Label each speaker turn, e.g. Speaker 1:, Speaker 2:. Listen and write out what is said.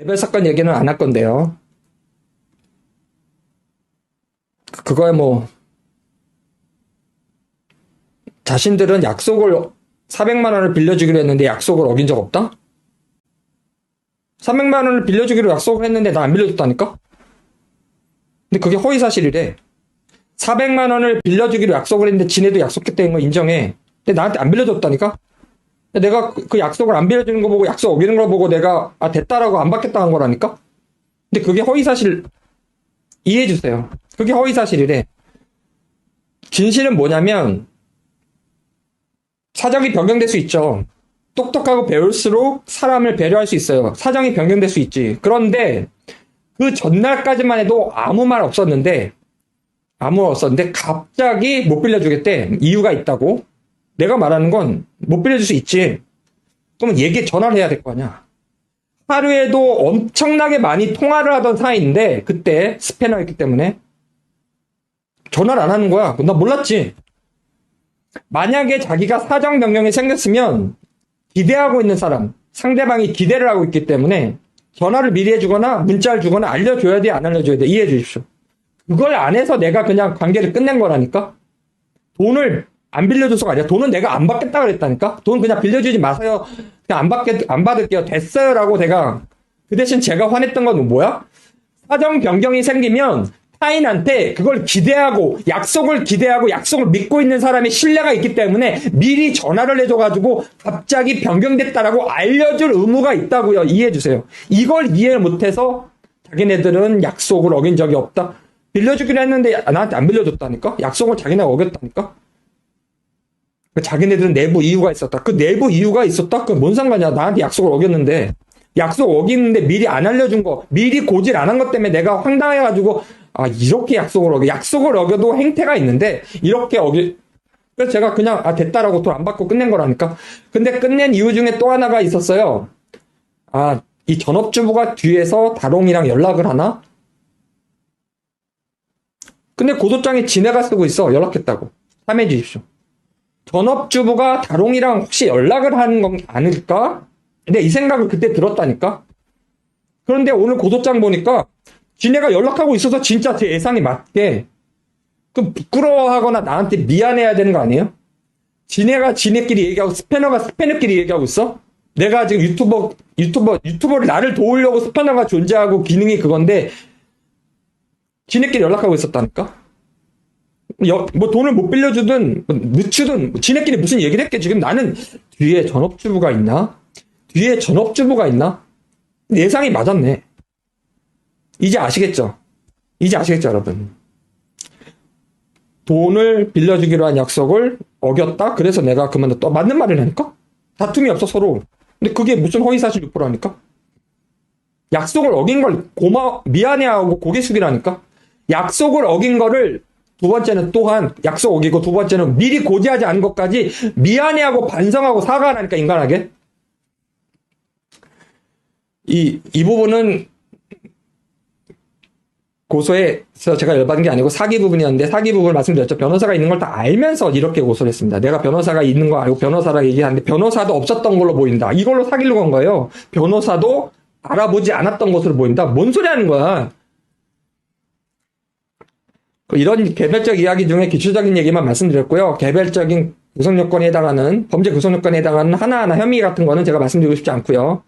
Speaker 1: 개별 사건 얘기는 안 할 건데요. 그- 그거야 뭐 자신들은 약속을 400만 원을 빌려주기로 했는데 약속을 어긴 적 없다? 300만 원을 빌려주기로 약속을 했는데 나 안 빌려줬다니까? 근데 그게 허위 사실이래. 400만 원을 빌려주기로 약속을 했는데 지네도 약속했다는 거 인정해. 근데 나한테 안 빌려줬다니까? 내가 그- 그 약속을 안 빌려주는 거 보고 약속 어기는 거 보고 내가 아 됐다라고 안 받겠다 한 거라니까? 근데 그게 허위 사실 이해해 주세요. 그게 허위 사실이래. 진실은 뭐냐면 사정이 변경될 수 있죠. 똑똑하고 배울수록 사람을 배려할 수 있어요. 사정이 변경될 수 있지. 그런데 그 전날까지만 해도 아무 말 없었는데 아무 말 없었는데 갑자기 못 빌려주겠대. 이유가 있다고. 내가 말하는 건 못 빌려줄 수 있지. 그러면 얘기 전화를 해야 될 거 아니야. 하루에도 엄청나게 많이 통화를 하던 사이인데 그때 스패너였기 때문에 전화를 안 하는 거야. 나 몰랐지. 만약에 자기가 사정 변경이 생겼으면 기대하고 있는 사람, 상대방이 기대를 하고 있기 때문에 전화를 미리 해주거나 문자를 주거나 알려줘야 돼, 안 알려줘야 돼. 이해해 주십시오. 그걸 안 해서 내가 그냥 관계를 끝낸 거라니까? 돈을 안 빌려줘서가 아니라 돈은 내가 안 받겠다 그랬다니까? 돈 그냥 빌려주지 마세요. 그냥 안 받게, 안 받을게요. 됐어요. 라고 내가. 그 대신 제가 화냈던 건 뭐야? 사정 변경이 생기면 타인한테 그걸 기대하고 약속을 기대하고 약속을 믿고 있는 사람의 신뢰가 있기 때문에 미리 전화를 해줘가지고 갑자기 변경됐다라고 알려줄 의무가 있다고요. 이해해주세요. 이걸 이해 못해서 자기네들은 약속을 어긴 적이 없다. 빌려주기로 했는데 나한테 안 빌려줬다니까? 약속을 자기네가 어겼다니까? 그 자기네들은 내부 이유가 있었다. 그 내부 이유가 있었다? 그 뭔 상관이야? 나한테 약속을 어겼는데. 약속 어기는데 미리 안 알려준 거, 미리 고질 안 한 것 때문에 내가 황당해가지고, 아, 이렇게 약속을 어겨. 약속을 어겨도 행태가 있는데, 이렇게 어기, 그래서 제가 그냥, 아, 됐다라고 돈 안 받고 끝낸 거라니까. 근데 끝낸 이유 중에 또 하나가 있었어요. 아, 이 전업주부가 뒤에서 다롱이랑 연락을 하나? 근데 고소장에 지네가 쓰고 있어. 연락했다고. 참해 주십시오. 전업주부가 다롱이랑 혹시 연락을 하는 건 아닐까? 근데 이 생각을 그때 들었다니까? 그런데 오늘 고소장 보니까 지네가 연락하고 있어서 진짜 제 예상이 맞게 그럼 부끄러워하거나 나한테 미안해야 되는 거 아니에요? 지네가 지네끼리 얘기하고 스패너가 스패너끼리 얘기하고 있어? 내가 지금 유튜버 유튜버 유튜버를 나를 도우려고 스패너가 존재하고 기능이 그건데 지네끼리 연락하고 있었다니까? 여- 뭐 돈을 못 빌려주든 뭐 늦추든 뭐 지네끼리 무슨 얘기를 했겠지. 지금 나는 뒤에 전업주부가 있나? 뒤에 전업주부가 있나? 예상이 맞았네. 이제 아시겠죠? 이제 아시겠죠, 여러분? 돈을 빌려주기로 한 약속을 어겼다? 그래서 내가 그만뒀다. 맞는 말이라니까? 다툼이 없어, 서로. 근데 그게 무슨 허위사실 유포라니까? 약속을 어긴 걸 고마, 미안해하고 고개 숙이라니까? 약속을 어긴 거를 두 번째는 또한 약속 어기고 두 번째는 미리 고지하지 않은 것까지 미안해하고 반성하고 사과하라니까 인간하게 이, 이 부분은 고소에서 제가 열받은 게 아니고 사기 부분이었는데 사기 부분을 말씀드렸죠. 변호사가 있는 걸 다 알면서 이렇게 고소를 했습니다. 내가 변호사가 있는 거 알고 변호사라 얘기하는데 변호사도 없었던 걸로 보인다. 이걸로 사기를 건 거예요. 변호사도 알아보지 않았던 것으로 보인다. 뭔 소리 하는 거야? 그 이런 개별적 이야기 중에 기초적인 얘기만 말씀드렸고요. 개별적인 구성 요건에 해당하는 범죄 구성 요건에 해당하는 하나하나 혐의 같은 거는 제가 말씀드리고 싶지 않고요.